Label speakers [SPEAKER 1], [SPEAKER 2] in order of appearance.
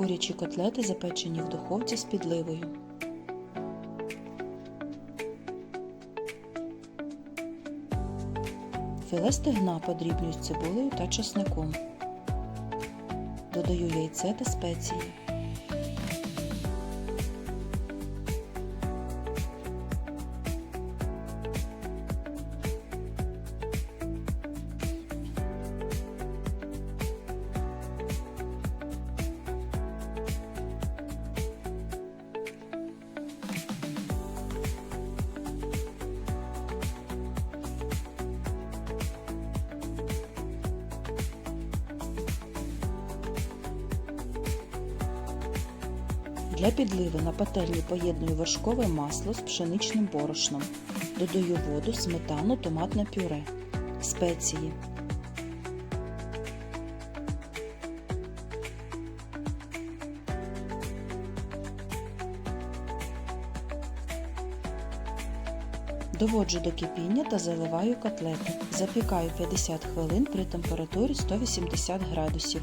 [SPEAKER 1] Курячі котлети запечені в духовці з підливою. Філе стегна подрібнюю з цибулею та чесником. Додаю яйце та спеції. Для підливи на пательні поєдную вершкове масло з пшеничним борошном. Додаю воду, сметану, томатне пюре, спеції. Доводжу до кипіння та заливаю котлети. Запікаю 50 хвилин при температурі 180 градусів.